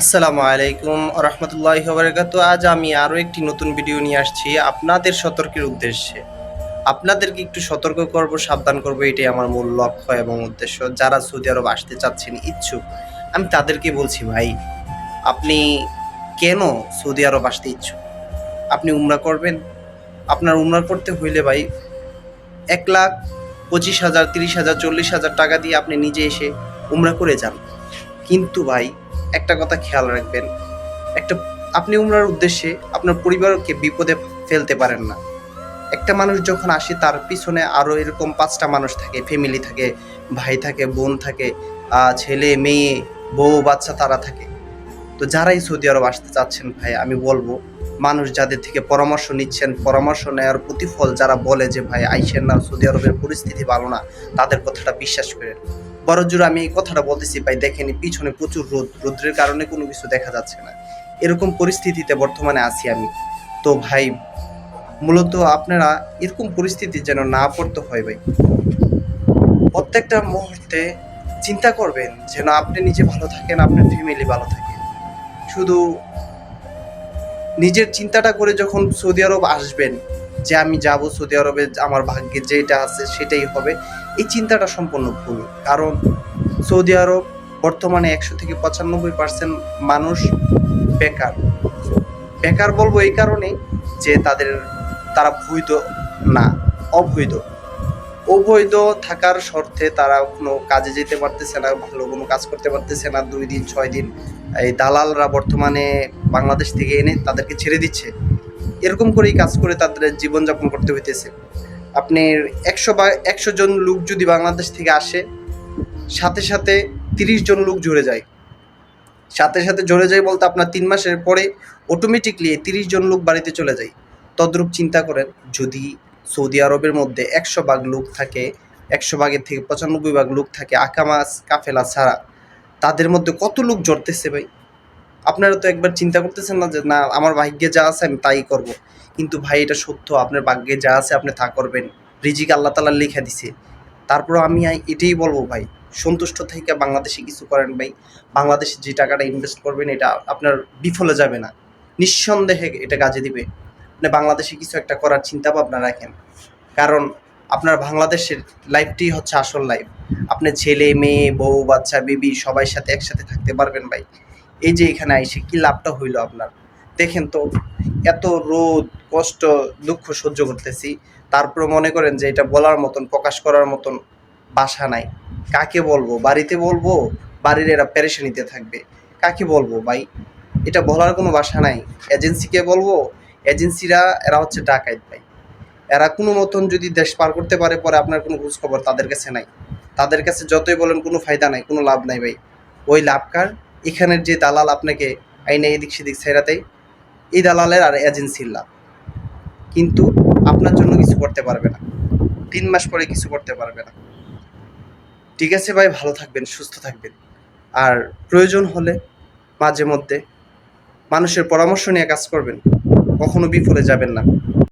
আসসালামু আলাইকুম রহমতুল্লাহ বারকাত আজ আমি আরও একটি নতুন ভিডিও নিয়ে আসছি আপনাদের সতর্কের উদ্দেশ্যে। আপনাদেরকে একটু সতর্ক করব, সাবধান করব, এটাই আমার মূল লক্ষ্য এবং উদ্দেশ্য। যারা সৌদি আরব আসতে চাচ্ছেন, ইচ্ছুক, আমি তাদেরকে বলছি, ভাই, আপনি কেন সৌদি আরব আসতে ইচ্ছুক? আপনি উমরা করবেন? আপনার উমরা করতে হইলে, ভাই, এক লাখ পঁচিশ হাজার, তিরিশ হাজার, চল্লিশ হাজার টাকা দিয়ে আপনি নিজে এসে উমরা করে যান। কিন্তু, ভাই একটা কথা খেয়াল রাখবেন, একটা, আপনি উমরার উদ্দেশ্যে আপনার পরিবারকে বিপদে ফেলতে পারেন না। একটা মানুষ যখন আসে, তার পিছনে আরও এরকম পাঁচটা মানুষ থাকে ফ্যামিলি থাকে, ভাই থাকে, বোন থাকে ছেলে, মেয়ে, বউ, বাচ্চা তারা থাকে। তো যারাই সৌদি আরব আসতে চাচ্ছেন, ভাই, আমি বলব, মানুষ যাদের থেকে পরামর্শ নিচ্ছেন, পরামর্শ নেওয়ার প্রতিফল যারা বলে যে, ভাই, আইসেন না, সৌদি আরবের পরিস্থিতি ভালো না, তাদের কথাটা বিশ্বাস করেন। বড় জোর আমি এই কথাটা বলতেছি, ভাই, দেখেনি পিছনে প্রচুর রোদ, রোদ্রের কারণে কোনো কিছু দেখা যাচ্ছে না। এরকম পরিস্থিতিতে বর্তমানে আছি আমি। তো, ভাই, মূলত আপনারা এরকম পরিস্থিতি যেন না পড়তে হয়, ভাই। প্রত্যেকটা মুহূর্তে চিন্তা করবেন যেন আপনি নিজে ভালো থাকেন, আপনার ফ্যামিলি ভালো থাকে। শুধু নিজের চিন্তাটা করে যখন সৌদি আরব আসবেন যে আমি যাব সৌদি আরবে, আমার ভাগ্যে যেটা আছে সেটাই হবে। এই চিন্তাটা সম্পূর্ণ ভুল। কারণ সৌদি আরব বর্তমানে একশো থেকে পঁচানব্বই পার্সেন্ট মানুষ বেকার। বেকার বলব এই কারণে যে তাদের, তারা বৈধ না, অবৈধ। অবৈধ থাকার শর্তে তারা কোনো কাজে যেতে পারতেছে না, ভালো কোনো কাজ করতে পারতেছে না। দুই দিন, ছয় দিন এই দালালরা বর্তমানে বাংলাদেশ থেকে এনে তাদেরকে ছেড়ে দিচ্ছে। এরকম করেই কাজ করে তাদের জীবনযাপন করতে হইতেছে। আপনি একশো বা একশো জন লোক যদি বাংলাদেশ থেকে আসে, সাথে সাথে তিরিশ জন লোক জুড়ে যায়। সাথে সাথে জড়ে যায় বলতে আপনার তিন মাসের পরে অটোমেটিকলি তিরিশ জন লোক বাড়িতে চলে যায়। তদ্রূপ চিন্তা করেন, যদি সৌদি আরবের মধ্যে একশো ভাগ লোক থাকে, একশো ভাগের থেকে পঁচানব্বই ভাগ লোক থাকে আকামাস কাফেলা ছাড়া, তাদের মধ্যে কত লোক জড়তেছে ভাই? আপনারা তো একবার চিন্তা করতেছেন না যে, না, আমার ভাগ্যে যা আছে আমি তাই করব। কিন্তু ভাই, এটা সত্য। আপনার ভাগ্যে যা আছে আপনি তা করবেন। রিজিক আল্লাহ তালা লিখে দিছে। তারপর আমি এটাই বলব ভাই, সন্তুষ্ট থেকে বাংলাদেশে কিছু করেন ভাই। বাংলাদেশে যে টাকাটা ইনভেস্ট করবেন, এটা আপনার বিফলে যাবে না। নিঃসন্দেহে এটা কাজে দিবে। আপনি বাংলাদেশে কিছু একটা করার চিন্তা ভাবনা রাখেন। কারণ আপনার বাংলাদেশের লাইফটি হচ্ছে আসল লাইফ আপনি ছেলে, মেয়ে, বউ, বাচ্চা বেবি সবাই সাথে একসাথে থাকতে পারবেন ভাই। এই যে এখানে আইসে, কি লাভটা হইল আপনার? দেখেন তো, এত রোদ, কষ্ট, দুঃখ সহ্য করতেছি। তারপর মনে করেন যে এটা বলার মতন, প্রকাশ করার মতন বাসা নাই। কাকে বলব? বাড়িতে বলব? বাড়ির এরা পেরেশানিতে থাকবে। কাকে বলব ভাই? এটা বলার কোনো বাসা নাই। এজেন্সিকে বলব? এজেন্সিরা, এরা হচ্ছে ডাকাইত ভাই। এরা কোনো মতন যদি দেশ পার করতে পারে, পরে আপনার কোনো খোঁজখবর তাদের কাছে নাই। তাদের কাছে যতই বলেন কোনো ফায়দা নাই, কোনো লাভ নাই ভাই। ওই লাভকার এখানের যে দালাল আপনাকে আইনে এদিক সেদিক ছেড়াতেই এই দালালের আর এজেন্সির লাভ। কিন্তু আপনার জন্য কিছু করতে পারবে না। তিন মাস পরে কিছু করতে পারবে না। ঠিক আছে ভাই, ভালো থাকবেন, সুস্থ থাকবেন। আর প্রয়োজন হলে মাঝে মধ্যে মানুষের পরামর্শ নিয়ে কাজ করবেন। কখনো বিফলে যাবেন না।